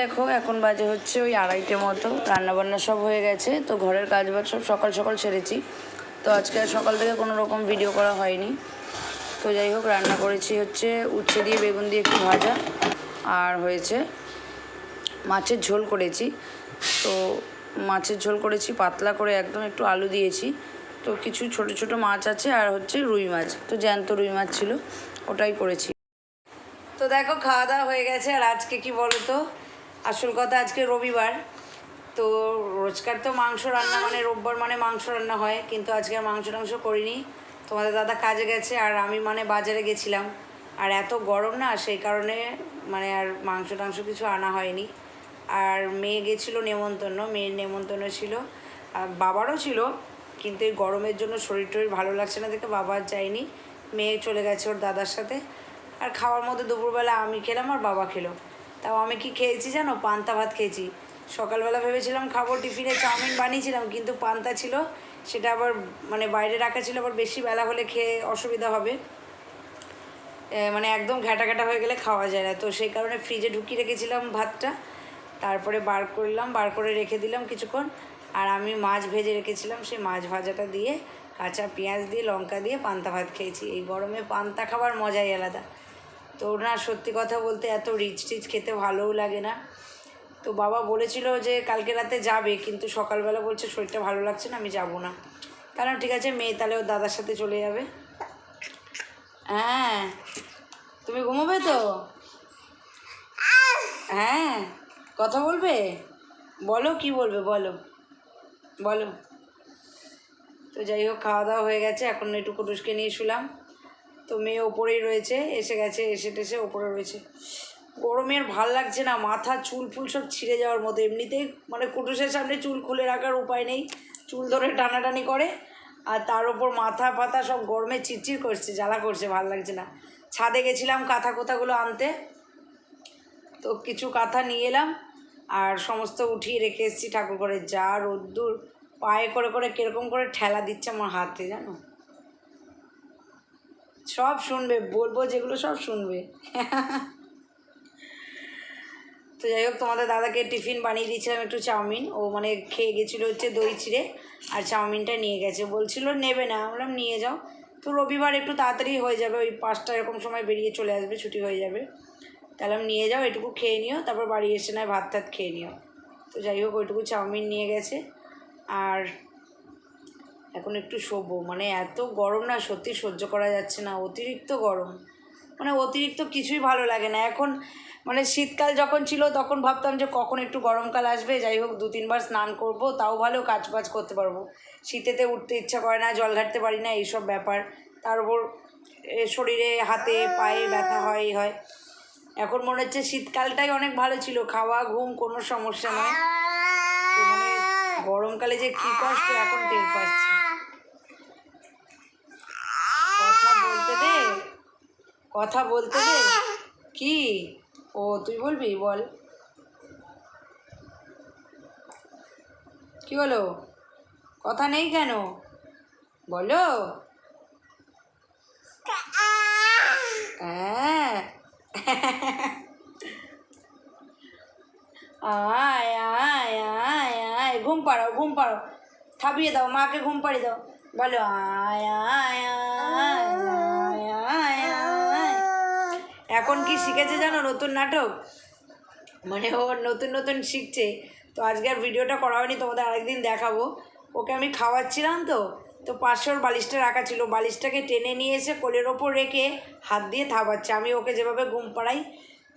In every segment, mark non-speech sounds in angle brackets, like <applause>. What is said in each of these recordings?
দেখো, এখন বাজে হচ্ছে ওই আড়াইটে মতো। রান্নাবান্না সব হয়ে গেছে, তো ঘরের কাজ বাজ সব সকাল সকাল সেরেছি। তো আজকে আর সকাল থেকে কোনো রকম ভিডিও করা হয়নি। তো যাই হোক, রান্না করেছি হচ্ছে উচ্ছে দিয়ে বেগুন দিয়ে একটু ভাজা, আর হয়েছে মাছের ঝোল করেছি। তো মাছের ঝোল করেছি, পাতলা করে একদম একটু আলু দিয়েছি। তো কিছু ছোট ছোট মাছ আছে, আর হচ্ছে রুই মাছ। তো জ্যান্ত রুই মাছ ছিল, ওটাই করেছি। তো দেখো, খাওয়া দাওয়া হয়ে গেছে, আর আজকে কি বলো তো? আসল কথা আজকে রবিবার। তো রোজকার তো মাংস রান্না মানে রোববার মানে মাংস রান্না হয়, কিন্তু আজকে আর মাংস টাংস করিনি। তোমাদের দাদা কাজে গেছে আর আমি মানে বাজারে গেছিলাম। আর এত গরম না, সেই কারণে মানে আর মাংস টাংস কিছু আনা হয়নি। আর মেয়ে গেছিল নেমন্তন্ন, মেয়ের নেমন্তন্ন ছিল। আর বাবারও ছিল, কিন্তু এই গরমের জন্য শরীর টরীর ভালো লাগছে না দেখে বাবা যায়নি। মেয়ে চলে গেছে ওর দাদার সাথে। আর খাওয়ার মধ্যে দুপুরবেলা আমি খেলাম আর বাবা খেলো। তাও আমি কি খেয়েছি জানো? পান্তা ভাত খেয়েছি। সকালবেলা ভেবেছিলাম খাব, টিফিনে চাউমিন বানিয়েছিলাম, কিন্তু পান্তা ছিল। সেটা আবার মানে বাইরে রাখা ছিল, আবার বেশি বেলা হলে খেয়ে অসুবিধা হবে। মানে একদম ঘ্যাটা ঘ্যাটা হয়ে গেলে খাওয়া যায় না। তো সেই কারণে ফ্রিজে ঢুকিয়ে রেখেছিলাম ভাতটা। তারপরে বার করলাম, বার করে রেখে দিলাম কিছুক্ষণ। আর আমি মাছ ভেজে রেখেছিলাম, সেই মাছ ভাজাটা দিয়ে কাঁচা পেঁয়াজ দিয়ে, লঙ্কা দিয়ে পান্তা ভাত খেয়েছি। এই গরমে পান্তা খাবার মজাই আলাদা। তো না, সত্যি কথা বলতে এত রিচ টিচ খেতে ভালোও লাগে না। তো বাবা বলেছিল যে কালকে রাতে যাবে, কিন্তু সকালবেলা বলছে শরীরটা ভালো লাগছে না, আমি যাব না। তাহলে ঠিক আছে, মেয়ে তাহলে ওর দাদার সাথে চলে যাবে। হ্যাঁ তুমি ঘুমোবে তো? হ্যাঁ কথা বলবে? বলো কি বলবে, বলো। বলো। তো যাই হোক, খাওয়া দাওয়া হয়ে গেছে, এখন একটু কুটুসকে নিয়ে শুলাম। তো মেয়ে ওপরেই রয়েছে, এসে গেছে, এসে টেসে ওপরে রয়েছে। গরমের ভালো লাগছে না, মাথা, চুল ফুল সব ছিঁড়ে যাওয়ার মতো। এমনিতেই মানে কুটুসের সামনে চুল খুলে রাখার উপায় নেই, চুল ধরে টানাটানি করে, আর তার ওপর মাথা পাতা সব গরমে চিরচির করছে, জ্বালা করছে, ভালো লাগছে না। ছাদে গেছিলাম কাঁথা কোথাগুলো আনতে, তো কিছু কাঁথা নিয়ে এলাম, আর সমস্ত উঠিয়ে রেখে এসেছি ঠাকুর করে যা রোদ্দুর, পায়ে করে করে কীরকম করে ঠেলা দিচ্ছে আমার হাতে, জানো? সব শুনবে, বলব যেগুলো সব শুনবে। তো যাই হোক, তোমাদের দাদাকে টিফিন বানিয়ে দিয়েছিলাম একটু চাউমিন। ও মানে খেয়ে গেছিল হচ্ছে দই চিড়ে আর চাউমিনটা নিয়ে গেছে। বলছিল, নেবে না। বললাম, নিয়ে যাও। তো রবিবার একটু তাড়াতাড়ি হয়ে যাবে, ওই পাঁচটা এরকম সময় বেরিয়ে চলে আসবে, ছুটি হয়ে যাবে। তাহলে আমি নিয়ে যাও, এটুকু খেয়ে নিও, তারপর বাড়ি এসে নয় ভাত টাত খেয়ে নিও। তো যাই হোক, ওইটুকু চাউমিন নিয়ে গেছে। আর এখন একটু শোবো। মানে এত গরম না, সত্যি সহ্য করা যাচ্ছে না। অতিরিক্ত গরম। মানে অতিরিক্ত কিছুই ভালো লাগে না। এখন মানে শীতকাল যখন ছিল, তখন ভাবতাম যে কখন একটু গরমকাল আসবে। যাই হোক, দু, তিনবার স্নান করব, তাও ভালো কাজ বাজ করতে পারব। শীতেতে উঠতে ইচ্ছা করে না, জল ঘাটতে পারি না, এইসব ব্যাপার। তার উপর শরীরে হাতে, পায়ে ব্যথা হয় হয়। এখন মনে হচ্ছে শীতকালটাই অনেক ভালো ছিল। খাওয়া, ঘুম, কোনো সমস্যা নয় মানে গরমকালে যে কী কষ্ট, এখন টের পাচ্ছি কথা বলতে দে কথা বলতে কি? ও, তুই বলবি? বল। কি হলো? কথা নেই কেন? বলো। হ্যাঁ। আয় আয় আয় আয়। ঘুম পাড়াও ঘুম পাড়াও। থাপিয়ে দাও, মাকে ঘুম পাড়িয়ে দাও। বলো, আয় আয় আয়। এখন কি শিখেছে জানো নতুন নাটক? মানে ও নতুন নতুন শিখছে। তো আজকে আর ভিডিওটা করা হয়নি, তোমাদের আরেকদিন দেখাবো। ওকে আমি খাওয়াচ্ছিলাম তো তো পাশে ওর বালিশটা রাখা ছিল। বালিশটাকে টেনে নিয়ে এসে কোলের ওপর রেখে হাত দিয়ে থাবাচ্ছে আমি ওকে যেভাবে ঘুম পাড়াই,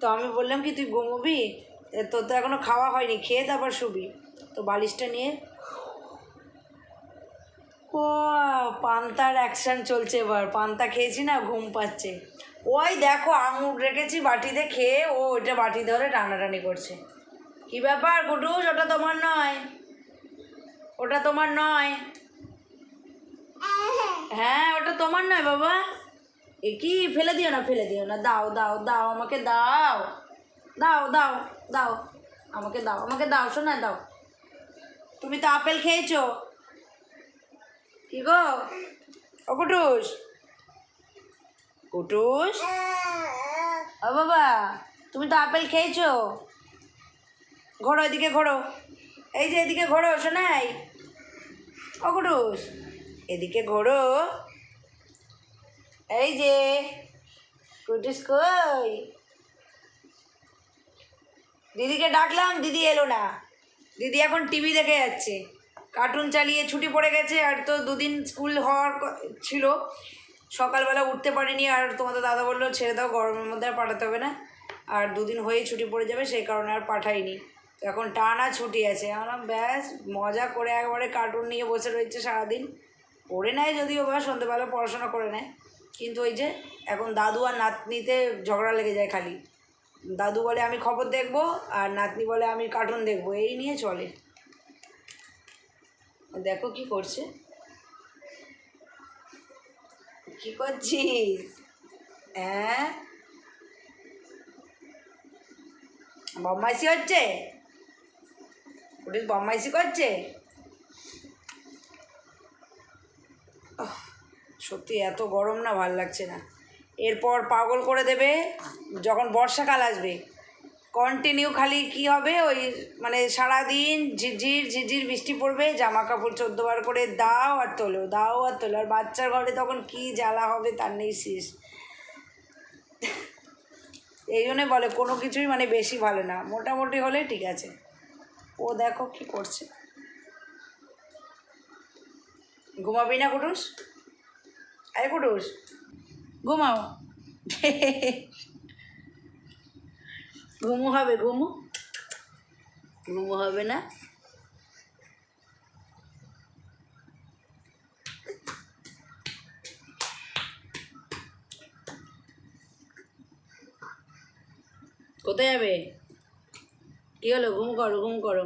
তো আমি বললাম কি, তুই ঘুমোবি? তোর তো এখনও খাওয়া হয়নি, খেয়ে তারপর শুবি। তো বালিশটা নিয়ে ও, পান্তার অ্যাকশন চলছে এবার। পান্তা খেয়েছি না, ঘুম পাচ্ছে। ওই দেখো আঙুর রেখেছি বাটিতে খেয়ে ও ওইটা বাটি ধরে টানাটানি করছে। কি ব্যাপার গুডুস ওটা তোমার নয়। ওটা তোমার নয়। হ্যাঁ ওটা তোমার নয় বাবা। এ কি, ফেলে দিও না, ফেলে দিও না। দাও দাও দাও, আমাকে দাও। দাও দাও দাও, আমাকে দাও আমাকে দাও শোনা দাও। তুমি তো আপেল খেয়েছো। কি গো? ও কুটুস কুটুস? ও বাবা, তুমি তো আপেল খেয়েছো? ঘোরো এদিকে ঘোরো। এই যে এদিকে ঘোরো শোনাই অকুটুস এদিকে ঘোরো। এই যে, কুটুস কই? দিদিকে ডাকলাম, দিদি এলো না। দিদি এখন টিভি দেখে যাচ্ছে। কার্টুন চালিয়ে ছুটি পড়ে গেছে, আর তো দুদিন স্কুল হওয়ার ছিল। সকালবেলা উঠতে পারিনি, আর তোমাদের দাদা বলল, ছেড়ে দাও, গরমের মধ্যে আর পাঠাতে হবে না। আর দুদিন হয়েই ছুটি পড়ে যাবে, সেই কারণে আর পাঠাইনি। তো এখন টানা ছুটি আছে। আমরা ব্যাস, মজা করে একবারে কার্টুন নিয়ে বসে রয়েছে সারাদিন। পড়ে নেয় যদিও বা সন্ধ্যেবেলা পড়াশোনা করে নেয়। কিন্তু ওই যে, এখন দাদু আর নাতনিতে ঝগড়া লেগে যায় খালি। দাদু বলে, আমি খবর দেখব, আর নাতনি বলে, আমি কার্টুন দেখব। এই নিয়ে চলে। দেখো কি করছে। কি করছিস? হ্যাঁ? বদমাইশি হচ্ছে? পুলিশ বদমাইশি করছে? সত্যি এত গরম না, ভালো লাগছে না। এরপর পাগল করে দেবে, যখন বর্ষাকাল আসবে। কন্টিনিউ খালি কি হবে? ওই মানে সারাদিন ঝিরঝির ঝিরঝির বৃষ্টি পড়বে জামা কাপড় চোদ্দবার করে দাও আর তোলো, দাও আর তোলো। আর বাচ্চার ঘরে তখন কি জ্বালা হবে তার নেই শেষ। এই জন্যে বলে, কোনো কিছুই মানে বেশি ভালো না। মোটামুটি হলে ঠিক আছে। ও দেখো কি করছে। ঘুমাবি না, কুটুস? আরে কুটুস, ঘুমাও। <laughs> ঘুমু হবে ঘুমু ঘুমু হবে না? কোথায় যাবে? কি হলো? ঘুম করো ঘুম করো।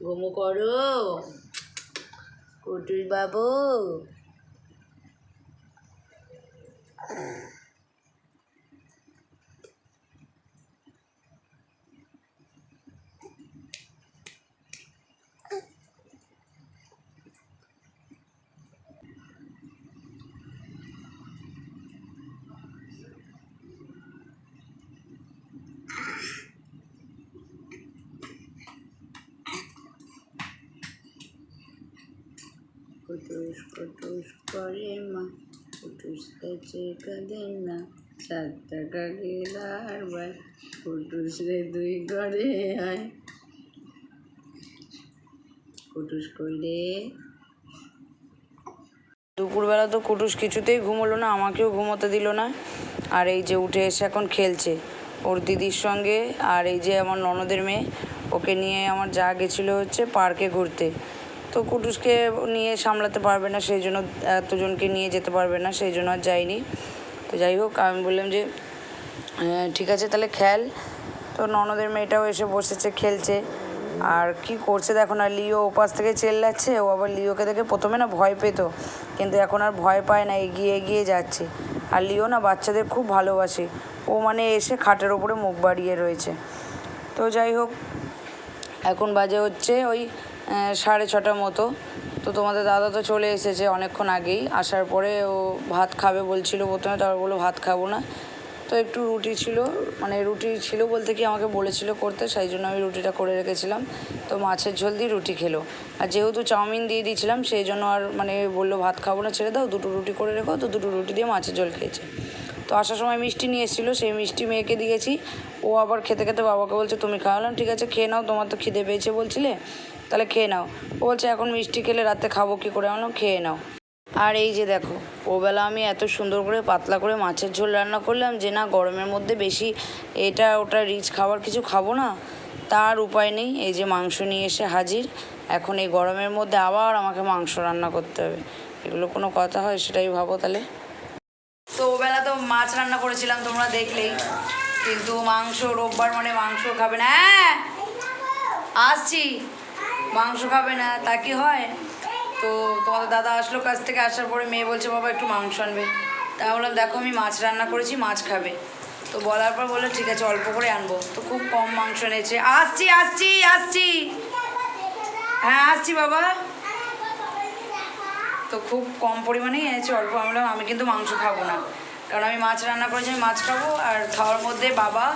ঘুমু করো। কুটুস বাবু কুটুস কুটুস করে মা, কুটুস না। টাকা গেলার বার কুটুস রে দুই ঘরে আয়। কুটুস কইলে, দুপুরবেলা তো কুটুস কিছুতেই ঘুমোলো না, আমাকেও ঘুমোতে দিল না। আর এই যে উঠে এসে এখন খেলছে। ওর দিদির সঙ্গে আর এই যে আমার ননদের মেয়ে, ওকে নিয়ে আমার যা গেছিল হচ্ছে পার্কে ঘুরতে। তো কুটুসকে নিয়ে সামলাতে পারবে না সেই জন্য এতজনকে নিয়ে যেতে পারবে না সেই জন্য আর যাইনি তো যাই হোক আমি বললাম যে "হ্যাঁ, ঠিক আছে তাহলে খেল। তো ননদের মেয়েটাও এসে বসেছে খেলছে। আর কি করছে দেখো না লিও ওপাশ থেকে চেল্লাচ্ছে ও আবার লিওকে দেখে প্রথমে না ভয় পেত কিন্তু এখন আর ভয় পায় না এগিয়ে এগিয়ে যাচ্ছে। আর লিও না বাচ্চাদের খুব ভালোবাসে ও মানে এসে খাটের ওপরে মুখ বাড়িয়ে রয়েছে। তো যাই হোক এখন বাজে হচ্ছে ওই সাড়ে ছটার মতো। তো তোমাদের দাদা তো চলে এসেছে অনেকক্ষণ আগেই। আসার পরে ও ভাত খাবে বলছিল প্রথমে, তারপর বলল, ভাত খাব না। তো একটু রুটি ছিল মানে রুটি ছিল বলতে কি আমাকে বলেছিল করতে, সেই জন্য আমি রুটিটা করে রেখেছিলাম। তো মাছের ঝোল দিয়ে রুটি খেলো। আর যেহেতু চাউমিন দিয়ে দিয়েছিলাম, সেই জন্য আর মানে বলল, ভাত খাব না, ছেড়ে দাও, দুটো রুটি করে রেখো। তো দুটো রুটি দিয়ে মাছের ঝোল খেয়েছে। তো আসার সময় মিষ্টি নিয়ে এসেছিল সেই মিষ্টি মেয়েকে দিয়েছি। ও আবার খেতে খেতে বাবাকে বলছে তুমি খাওয়ালাম ঠিক আছে খেয়ে নাও তোমার তো খিদে পেয়েছে বলছিলে তাহলে খেয়ে নাও। ও বলছে এখন মিষ্টি খেলে রাতে খাব কী করে? বললাম, খেয়ে নাও। আর এই যে দেখো ওবেলা আমি এত সুন্দর করে পাতলা করে মাছের ঝোল রান্না করলাম যে না গরমের মধ্যে বেশি এটা ওটা রিচ খাবার কিছু খাব না তার উপায় নেই। এই যে মাংস নিয়ে এসে হাজির এখন এই গরমের মধ্যে আবার আমাকে মাংস রান্না করতে হবে। এগুলো কোনো কথা হয় সেটাই ভাবো তাহলে। তো ওবেলা তো মাছ রান্না করেছিলাম, তোমরা দেখলেই। কিন্তু মাংস, রোববার মানে মাংস খাবে না। হ্যাঁ আসছি। মাংস খাবে না, তা কি হয়? তো তোমাদের দাদা আসলো কাছ থেকে, আসার পরে মেয়ে বলছে, বাবা, একটু মাংস আনবে। তা বললাম, দেখো, আমি মাছ রান্না করেছি, মাছ খাবে। তো বলার পর বলল, ঠিক আছে, অল্প করে আনব। তো খুব কম মাংস এনেছে। আসছি আসছি আসছি। হ্যাঁ আসছি বাবা। তো খুব কম পরিমাণেই এনেছে, অল্প আমি বললাম, আমি কিন্তু মাংস খাব না। কারণ আমি মাছ রান্না করেছি, আমি মাছ খাব, আর খাওয়ার মধ্যে বাবা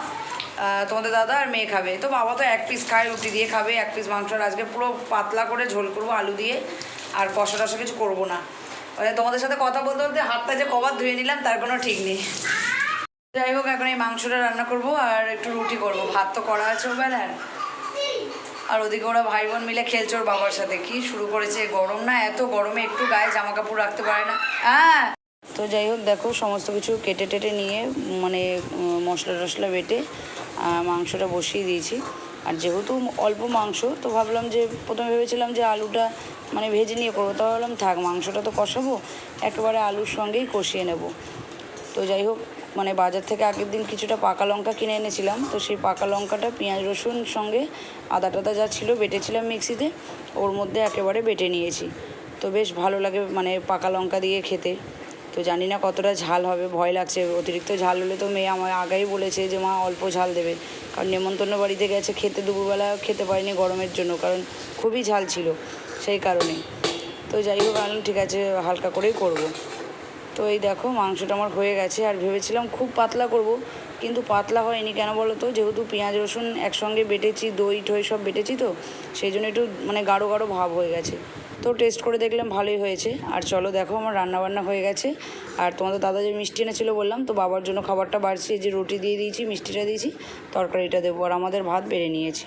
তোমাদের দাদা আর মেয়ে খাবে। তো বাবা তো এক পিস খায়, রুটি দিয়ে খাবে, এক পিস মাংস, আর আজকে পুরো পাতলা করে ঝোল করব আলু দিয়ে, আর কষা টসা কিছু করব না। মানে তোমাদের সাথে কথা বলতে বলতে হাতটা যে কবার ধুয়ে নিলাম, তার কোনো ঠিক নেই। যাই হোক, এখন এই মাংসটা রান্না করব, আর একটু রুটি করব। ভাত তো করা আছে ওবেলার আর ওদিকে ওরা ভাই বোন মিলে খেলছে ওর বাবার সাথে। কি শুরু করেছে? গরম না? এত গরমে একটু গায়ে জামা কাপড় রাখতে পারে না। হ্যাঁ। তো যাই হোক, দেখো সমস্ত কিছু কেটে টেটে নিয়ে মানে মশলা টশলা বেটে মাংসটা বসিয়ে দিয়েছি। আর যেহেতু অল্প মাংস, তো ভাবলাম যে, প্রথমে ভেবেছিলাম যে আলুটা মানে ভেজে নিয়ে করব। তো ভাবলাম থাক, মাংসটা তো কষাবো, একেবারে আলুর সঙ্গেই কষিয়ে নেব। তো যাই হোক মানে বাজার থেকে আগের দিন কিছুটা পাকা লঙ্কা কিনে এনেছিলাম। তো সেই পাকা লঙ্কাটা, পেঁয়াজ, রসুন সঙ্গে আদা টাদা যা ছিল বেটেছিলাম মিক্সিতে, ওর মধ্যে একেবারে বেটে নিয়েছি। তো বেশ ভালো লাগে মানে পাকা লঙ্কা দিয়ে খেতে। তো জানি না কতটা ঝাল হবে, ভয় লাগছে। অতিরিক্ত ঝাল হলে তো মেয়ে আমার আগেই বলেছে যে, মা, অল্প ঝাল দেবে। কারণ নেমন্তন্ন বাড়িতে গেছে, খেতে দুপুরবেলা খেতে পারিনি গরমের জন্য, কারণ খুবই ঝাল ছিল সেই কারণে। তো যাই হোক ঠিক আছে, হালকা করেই করব। তো এই দেখো, মাংসটা আমার হয়ে গেছে আর ভেবেছিলাম খুব পাতলা করব, কিন্তু পাতলা হয়নি কেন বলো তো যেহেতু পেঁয়াজ, রসুন একসঙ্গে বেটেছি, দই টই সব বেটেছি তো, সেই জন্য একটু মানে গাঢ় গাঢ় ভাব হয়ে গেছে। তো টেস্ট করে দেখলাম ভালোই হয়েছে। আর চলো দেখো, আমার রান্না বান্না হয়ে গেছে। আর তোমাদের দাদা যে মিষ্টি এনেছিলো বললাম, তো বাবার জন্য খাবারটা বাড়ছি যে রুটি দিয়ে দিয়েছি, মিষ্টিটা দিয়েছি, তরকারিটা দেবো। আর আমাদের ভাত বেড়ে নিয়েছি।